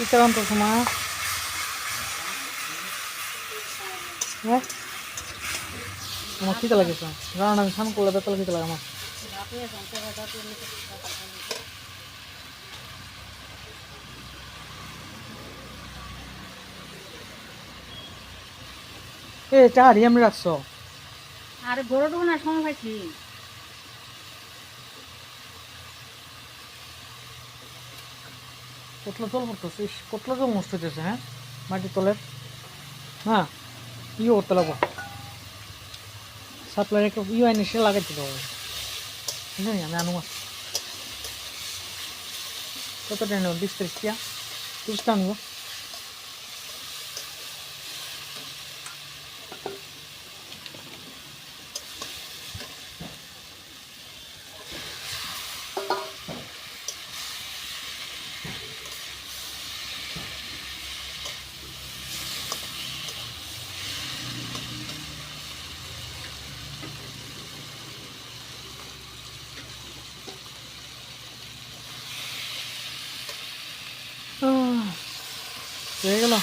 মা হ্যাঁ আমার খিদে লাগেছে কারণ আমি স্নান করলে বেতল খিদে লাগে আমার এ চা হারিয়ে আমি রাখছো আরে গরুটুকু না সময় পাইছি কতলা জল পড়তেছে ইস, কতলা জল নষ্ট হইতেছে হ্যাঁ? মাটির তলের হ্যাঁ ইয়ে করতে লাগবো। সাপ্লাই একটা ইয়ে আইনি সে লাগাইতে দেবো জানি আমি আনুমা কত টাকা নেব? বিশ ত্রিশ টিয়া তিরিশটা আনব হয়ে গেল।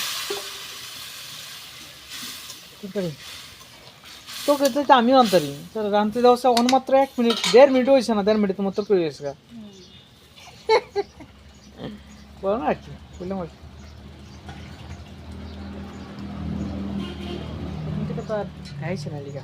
তো আমি আনতারি তোর রানতে দেওয়া অন মাত্র এক মিনিট দেড় মিনিট হয়েছে না দেড় মিনিট মাত্র করে গেছে বলো না আর কি বললাম আর কি। তো আর খাইছে না লিগা।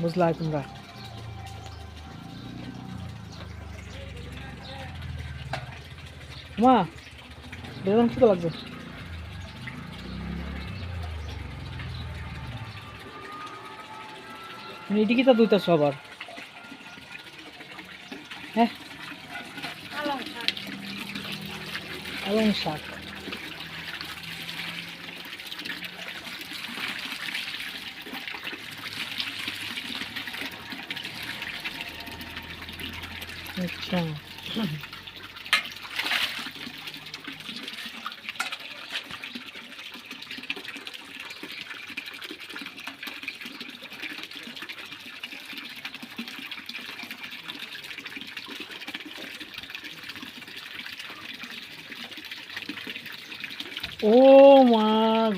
বুঝলা তোমরা মা বেতন কত লাগবে এটি কি তা দুইটা আবার হ্যাঁ এবং শাক আচ্ছা ও মা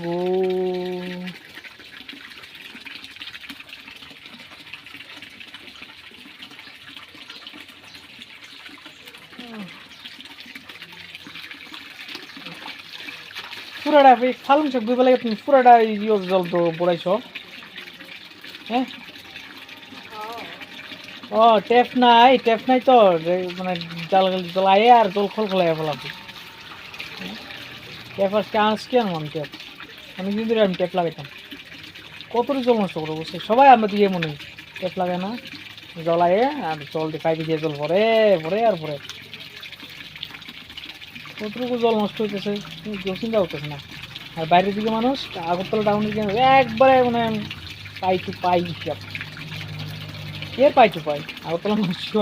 গো পুরাটা এই ফালুন শাক দুই বেলা তুমি পুরাটা ইয়ে জল তো পড়াইছ হ্যাঁ? ও, টেপ নাই টেপ নাই তো মানে জাল জল আয়ে আর জল খল খলাই ফেলাবো। টেপ আজকে আজকে আনলাম টেপ? অনেকদিন ধরে আমি টেপ লাগাইতাম। কত জল নষ্ট করব সে সবাই আমরা দিয়ে মনে টেপ লাগায় না। জলায়ে আর জল দিয়ে পাইপে দিয়ে জল ভরে ভরে আর ভরে। কতটুকু জল নষ্ট হইতেছে কেউ চিন্তা করতেছে না। আর বাইরের দিকে মানুষ, আগরতলা টাউনের দিকে একবারে মানে পাই টু পাই হিসাব। কে পাই টু পাই? আগরতলা মানুষ।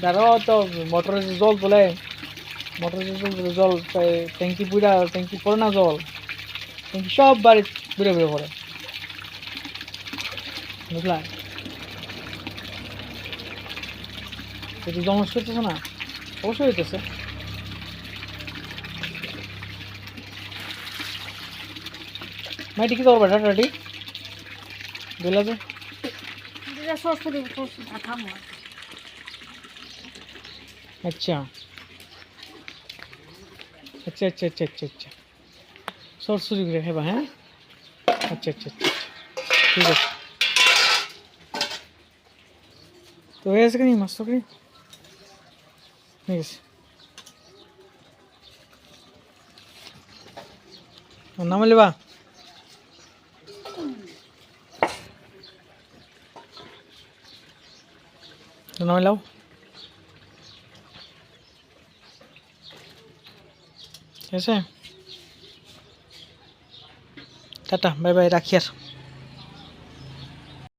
তারাও তো মোটরের জল তোলে, মোটরের যে জল জল টে- ট্যাঙ্কি পুরা ট্যাঙ্কি পড়ে না জল, ট্যাঙ্কি সব বাড়ি ঘুরে ঘুরে পড়ে। বুঝলা? যদি জল নষ্ট হইতেছে না, অবশ্যই হইতেছে। মাইটি কি করবা ডাটাটি দিলা যে এটা শ্বশুর শ্বশুর থামো আচ্ছা আচ্ছা আচ্ছা আচ্ছা আচ্ছা আচ্ছা সরসরি করে খাইবা হ্যাঁ আচ্ছা আচ্ছা আচ্ছা ঠিক আছে তো হয়ে গেছে কি মাছ তরকারি ঠিক আছে নামালি বা নামাইলাও ঠিক আছে? টাটা বাই বাই রাখি আর।